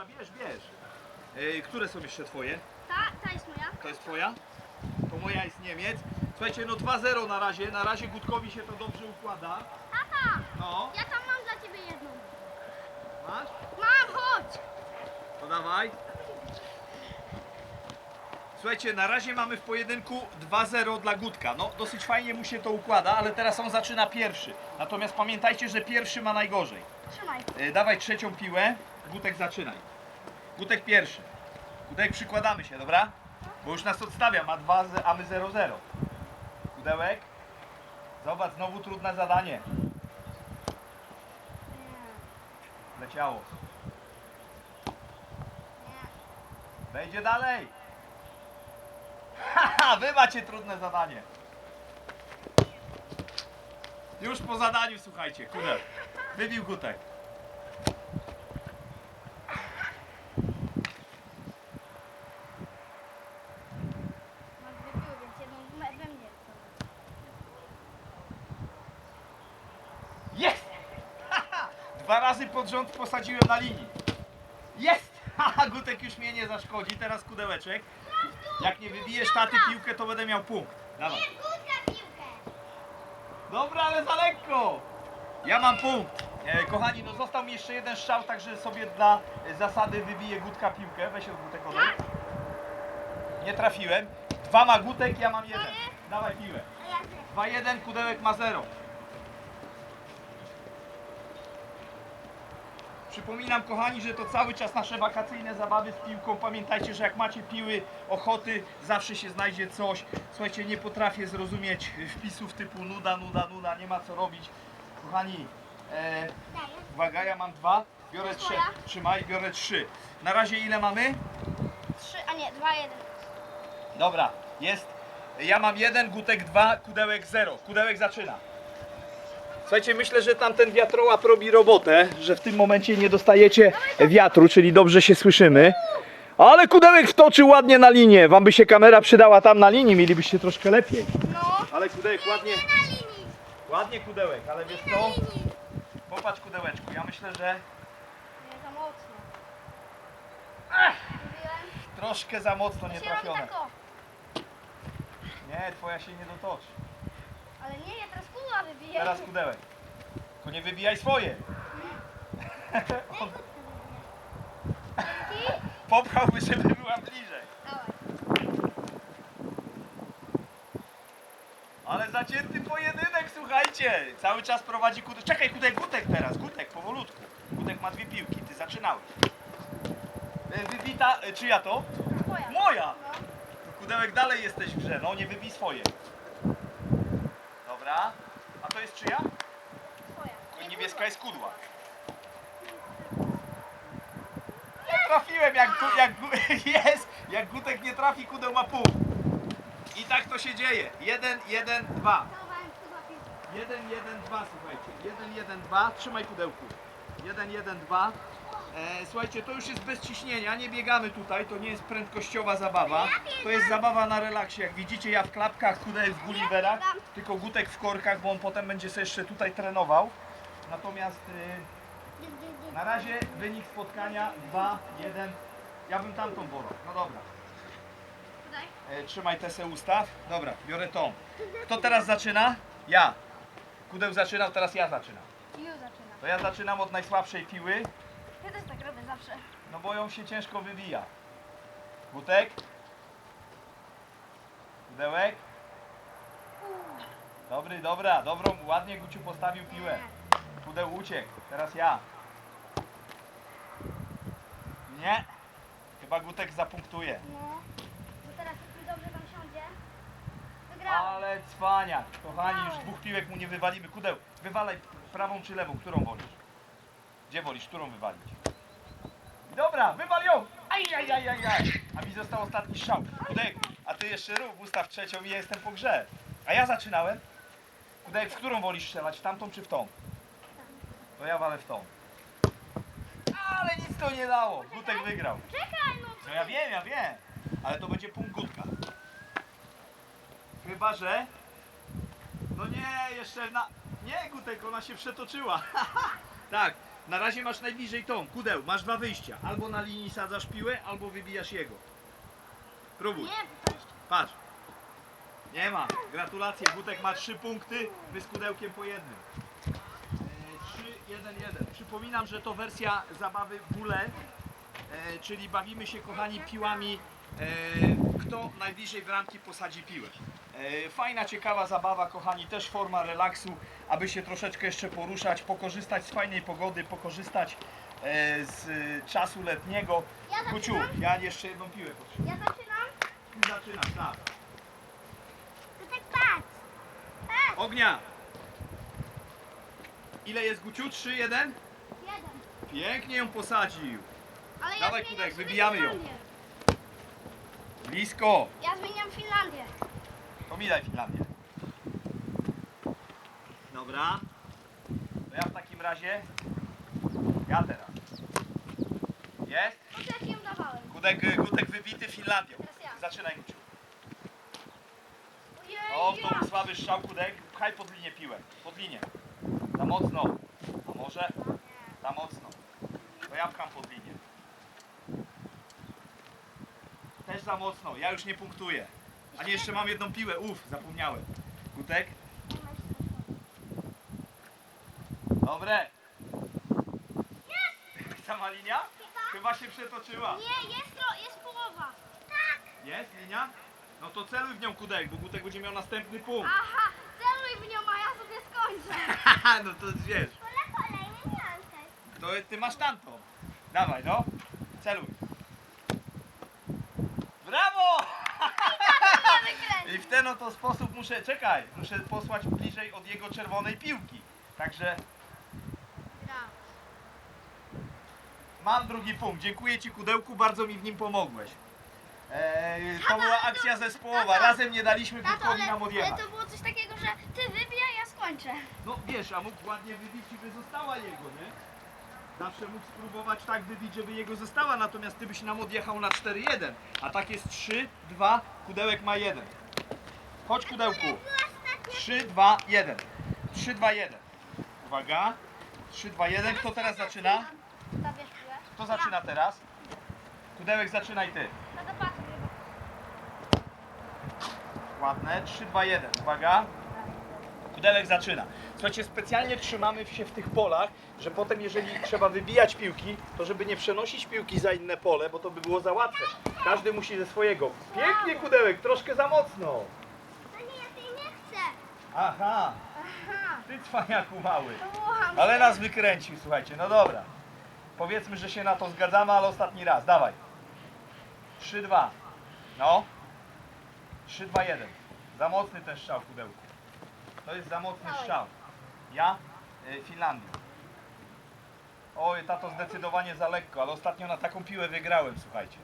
dobra, bierz, bierz. Ej, które są jeszcze twoje? Ta, ta jest moja. To jest twoja? To moja jest Niemiec. Słuchajcie, no 2-0 na razie. Na razie Gutkowi się to dobrze układa. Tata, No, ja tam mam dla ciebie jedną. masz? Mam, chodź. To dawaj. Słuchajcie, na razie mamy w pojedynku 2-0 dla Gutka. No, dosyć fajnie mu się to układa, ale teraz on zaczyna pierwszy. Natomiast pamiętajcie, że pierwszy ma najgorzej. Trzymaj. E, dawaj trzecią piłę. Gutek zaczynaj. Gutek pierwszy. Gutek przykładamy się, dobra? Bo już nas odstawia, ma 2, a my 0-0. Gudełek. Zobacz, znowu trudne zadanie. Nie, Leciało. Wejdzie dalej. Haha, wy macie trudne zadanie. Już po zadaniu, słuchajcie, kuder. Wybił gutek. Mam dwie piły, więc jedną we we mnie. Jest! Haha, Dwa razy pod rząd posadziłem na linii. Jest! Haha, gutek już mnie nie zaszkodzi. Teraz kudełeczek. Jak nie wybijesz taty piłkę, to będę miał punkt. Dawaj. Gutka piłkę. Dobra, ale za lekko! Ja mam punkt. E, kochani, no został mi jeszcze jeden strzał, także sobie dla zasady wybiję Gutka piłkę. Weź od Gutek odejdź. Nie trafiłem. Dwa ma Gutek, ja mam jeden. Dawaj piłę. A ja też. 2-1, Kudełek ma 0. Przypominam kochani, że to cały czas nasze wakacyjne zabawy z piłką. Pamiętajcie, że jak macie piły, ochoty, zawsze się znajdzie coś. Słuchajcie, nie potrafię zrozumieć wpisów typu nuda, nuda, nuda, nie ma co robić. Kochani, e, uwaga, ja mam dwa, biorę trzy. Trzymaj, biorę trzy. Na razie ile mamy? Trzy, a nie, dwa, jeden. Dobra, jest. Ja mam jeden, Gutek dwa, Kudełek zero. Kudełek zaczyna. Słuchajcie, myślę, że tamten wiatrołap robi robotę, że w tym momencie nie dostajecie wiatru, czyli dobrze się słyszymy. Ale Kudełek wtoczył ładnie na linię. Wam by się kamera przydała tam na linii, mielibyście troszkę lepiej. No. Ale Kudełek ładnie, ładnie Kudełek, ale wiesz co? Popatrz Kudełeczku, ja myślę, że Nie, za mocno. Ach! Troszkę za mocno nie robi trafione. tak o. Nie, twoja się nie dotoczy. Ale nie, ja teraz kula wybiję. Teraz Kudełek. Tylko nie wybijaj swoje. On Dzięki. popchałby, żeby była bliżej. Dawaj. Ale zacięty pojedynek, słuchajcie. Cały czas prowadzi Kudek. Czekaj, Kudek, Gutek teraz. Gutek, powolutku. Gutek ma dwie piłki, ty zaczynałeś. E, Wybita, e, czyja to? Twoja. Moja! No. Kudełek dalej jesteś w grze, no nie wybij swoje. Dobra. A to jest czyja? Twoja. Nie, Niebieska jest kudła. Nie trafiłem, jak, gu- jak gu- jest, jak Gutek nie trafi, kudeł ma pół. I tak to się dzieje. Jeden, jeden, dwa. Jeden, jeden, dwa, słuchajcie. Jeden, jeden, dwa. Trzymaj pudełku. Jeden, jeden, dwa. E, słuchajcie, to już jest bez ciśnienia, nie biegamy tutaj, to nie jest prędkościowa zabawa. To jest zabawa na relaksie. Jak widzicie, ja w klapkach, kudełek w gulliverach, tylko Gutek w korkach, bo on potem będzie sobie jeszcze tutaj trenował. Natomiast e, na razie wynik spotkania 2, 1. Ja bym tamtą wolał. No dobra. E, trzymaj tę se ustaw. Dobra, biorę tą. Kto teraz zaczyna? Ja. Kudeł zaczynał, teraz ja zaczynam. To ja zaczynam od najsłabszej piły, Ja też tak robię zawsze. no bo ją się ciężko wybija. Gutek. Kudełek. Dobry, dobra, dobrą, ładnie Guciu postawił piłę. Pudeł uciekł, teraz ja. Nie. Chyba Gutek zapunktuje. No. To teraz jeśli dobrze tam siądzie. Wygrałem. Ale cwaniak. Kochani, już dwóch piłek mu nie wywalimy. Kudeł, wywalaj prawą czy lewą, którą wolisz? Gdzie wolisz, którą wywalić? Dobra, wywal ją! Aj, aj, aj, aj, aj. A mi został ostatni strzał. Kudek, a ty jeszcze rób, ustaw trzecią i ja jestem po grze. A ja zaczynałem. Kudek, w którą wolisz strzelać? W tamtą czy w tą? To ja walę w tą. Ale nic to nie dało. Gutek wygrał. Czekaj no. No ja wiem, ja wiem. Ale to będzie punkt gutka. Chyba, że... No nie, jeszcze na... Nie, Gutek, ona się przetoczyła. tak, Na razie masz najbliżej tą, kudeł, masz dwa wyjścia. Albo na linii sadzasz piłę, albo wybijasz jego. Próbuj. Nie. Patrz. Nie ma. Gratulacje. Gutek ma trzy punkty, wy z kudełkiem po jednym. 3, 1, 1. Przypominam, że to wersja zabawy bule, e, czyli bawimy się kochani piłami, e, kto najbliżej bramki posadzi piłę. E, fajna, ciekawa zabawa, kochani, też forma relaksu, aby się troszeczkę jeszcze poruszać, pokorzystać z fajnej pogody, pokorzystać e, z e, czasu letniego. Ja Kuciu, zaczynam? ja jeszcze jedną piłę potrzebuję. Ja zaczynam. Ty zaczynasz, tak. To tak patrz. Tak. Ognia! Ile jest Guciu? 3, 1? Jeden. Pięknie ją posadził. Ale ja Dawaj, Kudek, wybijamy ją. Blisko. Ja zmieniam Finlandię. To mi daj Finlandię. Dobra. To ja w takim razie. Ja teraz. Jest? Po co ja ci ją dawałem? Gudek, Gudek wybity Finlandią. Teraz ja. Zaczynaj Guciu. Ojej, O, to był słaby strzał Gudek. Pchaj pod linię piłę. Pod linię. Za mocno. A może? Za mocno. To ja pcham pod linię. Też za mocno. Ja już nie punktuję. A nie, jeszcze mam jedną piłę. Uf, zapomniałem. Gutek? Dobre. Sama linia? Chyba się przetoczyła. Nie, jest, to, jest połowa. Tak. Jest linia? No to celuj w nią Kudek, bo Gutek będzie miał następny punkt. Aha, celuj w nią, a ja sobie skończę. Haha, no to wiesz. To ty masz tamtą. Dawaj, no. Celuj. Brawo! I w ten oto sposób muszę, czekaj, muszę posłać bliżej od jego czerwonej piłki. Także mam drugi punkt. Dziękuję Ci Kudełku, bardzo mi w nim pomogłeś. Eee, to była akcja zespołowa. Razem nie daliśmy Tato, Gutkowi ale, nam ale odjechać. to było coś takiego, że ty wybijaj, ja skończę. No wiesz, a mógł ładnie wybić i by została jego, nie? Zawsze mógł spróbować tak wybić, żeby jego została, natomiast ty byś nam odjechał na 4-1. A tak jest 3-2, kudełek ma 1. Chodź kudełku. 3, 2, 1. 3, 2, 1. Uwaga. 3, 2, 1. Kto teraz zaczyna? Kto zaczyna teraz? Kudełek zaczynaj ty. Ładne. 3, 2, 1. Uwaga. Kudelek zaczyna. Słuchajcie, specjalnie trzymamy się w tych polach, że potem jeżeli trzeba wybijać piłki, to żeby nie przenosić piłki za inne pole, bo to by było za łatwe. Każdy musi ze swojego. Pięknie Kudełek, troszkę za mocno. No nie, ja tej nie chcę. Aha, Aha, ty cwaniaku mały. Ale nas wykręcił, słuchajcie, no dobra. Powiedzmy, że się na to zgadzamy, ale ostatni raz, dawaj. 3-2. No. 3-2-1. Za mocny ten strzał, Kudełku. To jest za mocny Dawaj. strzał. Ja? Y, Finlandia. Oj, tato zdecydowanie za lekko, ale ostatnio na taką piłę wygrałem, słuchajcie.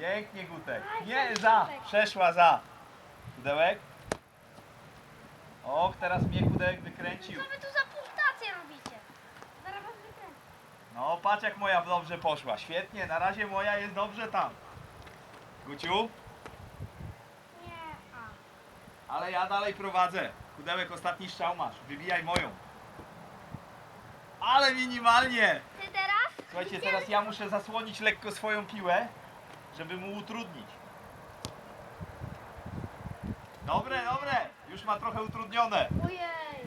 Pięknie, Gutek. Nie, za. Przeszła za. Kudełek. Och, teraz mnie Kudełek wykręcił. Co wy tu za punktację robicie? Zaraz was wykręcę. No, patrz jak moja dobrze poszła. Świetnie, na razie moja jest dobrze tam. Guciu, Nie, a. ale ja dalej prowadzę. Kudełek, ostatni strzał masz. Wybijaj moją. Ale minimalnie. Ty teraz? Słuchajcie, teraz ja muszę zasłonić lekko swoją piłę, żeby mu utrudnić. Dobre, dobre. Już ma trochę utrudnione. Ojej.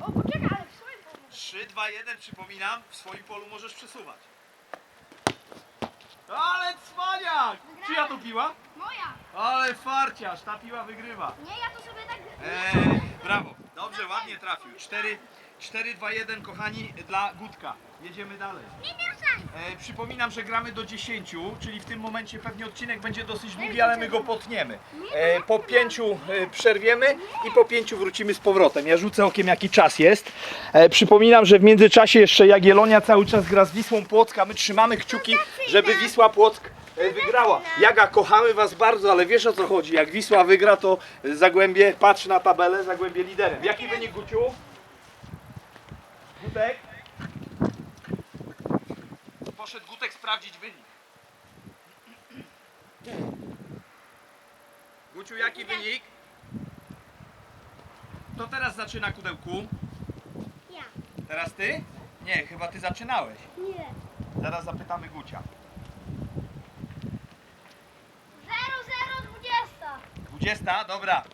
O, poczekaj, ale w swoim pomysł. 3, 2, 1, przypominam, w swoim polu możesz przesuwać. Ale cwaniak! Czyja to piła? Moja. Ale farciarz, ta piła wygrywa. Nie, ja to sobie tak... Eee, brawo, dobrze, ładnie trafił. 4, 4, 2, 1, kochani, dla Gutka. Jedziemy dalej. E, przypominam, że gramy do 10, czyli w tym momencie pewnie odcinek będzie dosyć długi, ale my go potniemy. E, po pięciu e, przerwiemy i po pięciu wrócimy z powrotem. Ja rzucę okiem jaki czas jest. E, przypominam, że w międzyczasie jeszcze Jagiellonia cały czas gra z Wisłą Płock, a my trzymamy kciuki, żeby Wisła Płock e, wygrała. Jaga, kochamy Was bardzo, ale wiesz o co chodzi. Jak Wisła wygra, to Zagłębie, patrz na tabelę, Zagłębie liderem. Jaki wynik Guciu? Gutek? Poszedł Gutek sprawdzić wynik. Guciu, jaki wynik? To teraz zaczyna kudełku. Teraz ty? Nie, chyba ty zaczynałeś. Nie. Zaraz zapytamy Gucia. 0020. 20, dobra.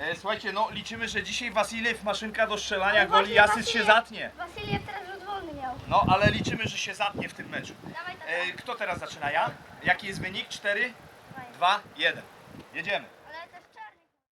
E, słuchajcie, no liczymy, że dzisiaj Wasiliew maszynka do strzelania Ale goli, właśnie Jasys się Wasiliew- zatnie. Wasiliew teraz rzut wolny miał. No, ale liczymy, że się zatnie w tym meczu. Dawaj tata. E, kto teraz zaczyna? Ja? Jaki jest wynik? 4, Dawaj. 2, 1. Jedziemy.